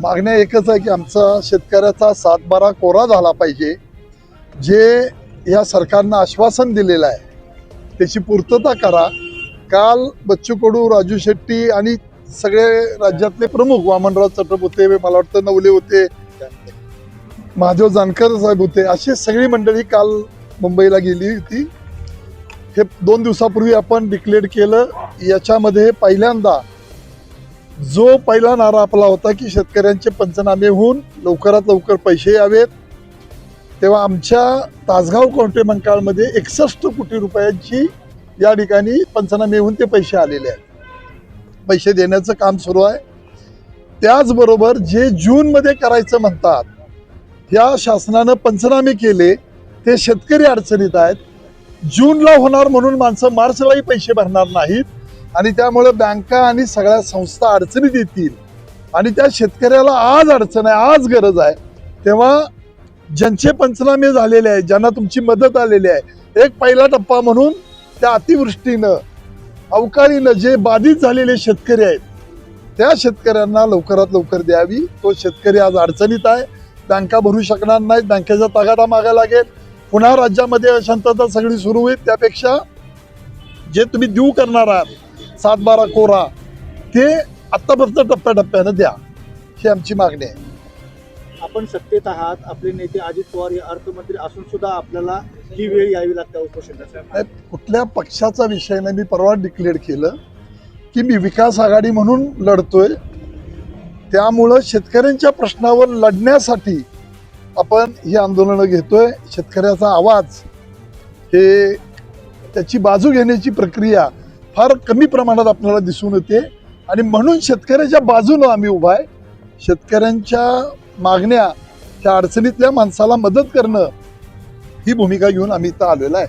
मागण्या एकच आहे की आमचा शेतकऱ्याचा सातबारा कोरा झाला पाहिजे. जे या सरकारनं आश्वासन दिलेलं आहे त्याची पूर्तता करा. काल बच्चू कडू राजू शेट्टी आणि सगळे राज्यातले प्रमुख वामनराव चटप होते मला वाटतं नवले होते महादेव जानकर साहेब होते अशी सगळी मंडळी काल मुंबईला गेली होती. हे दोन दिवसापूर्वी आपण डिक्लेअर केलं याच्यामध्ये पहिल्यांदा जो पहिला नारा आपला होता की शेतकऱ्यांचे पंचनामे होऊन लवकरात लवकर पैसे यावेत तेव्हा आमच्या तासगाव कवठे मंकाळमध्ये एकसष्ट कोटी रुपयांची या ठिकाणी पंचनामे होऊन ते पैसे आलेले आहेत. पैसे देण्याचं काम सुरू आहे. त्याचबरोबर जे जूनमध्ये करायचं म्हणतात या शासनानं पंचनामे केले ते शेतकरी अडचणीत आहेत. जूनला होणार म्हणून माणसं मार्चलाही पैसे भरणार नाहीत. आणि त्यामुळे बँका आणि सगळ्या संस्था अडचणीत येतील. आणि त्या शेतकऱ्याला आज अडचण आहे आज गरज आहे. तेव्हा ज्यांचे पंचनामे झालेले आहे ज्यांना तुमची मदत आलेली आहे एक पहिला टप्पा म्हणून त्या अतिवृष्टीनं अवकाळीनं जे बाधित झालेले शेतकरी आहेत त्या शेतकऱ्यांना लवकरात लवकर द्यावी. तो शेतकरी आज अडचणीत आहे. बँका भरू शकणार नाहीत बँकेचा तगादा मागायला लागेल. पुन्हा राज्यामध्ये अशांतता सगळी सुरू होईल. त्यापेक्षा जे तुम्ही देऊ करणार आहात सात बारा कोरा ते आत्तापर्यंत टप्प्याटप्प्यानं द्या ही आमची मागणी आहे. आपण सत्तेत आहात आपले नेते अजित पवार हे अर्थमंत्री असून सुद्धा आपल्याला ही वेळ यावी लागते उपोषणाची. नाही, कुठल्या पक्षाचा विषय नाही मी परवा डिक्लेअर केलं की मी विकास आघाडी म्हणून लढतोय. त्यामुळं शेतकऱ्यांच्या प्रश्नावर लढण्यासाठी आपण ही आंदोलनं घेतोय. शेतकऱ्याचा आवाज हे त्याची बाजू घेण्याची प्रक्रिया फार कमी प्रमाणात आपल्याला दिसून येते. आणि म्हणून शेतकऱ्याच्या बाजूनं आम्ही उभा आहे. शेतकऱ्यांच्या मागण्या त्या अडचणीतल्या माणसाला मदत करणं ही भूमिका घेऊन आम्ही इथं आलेलो आहे.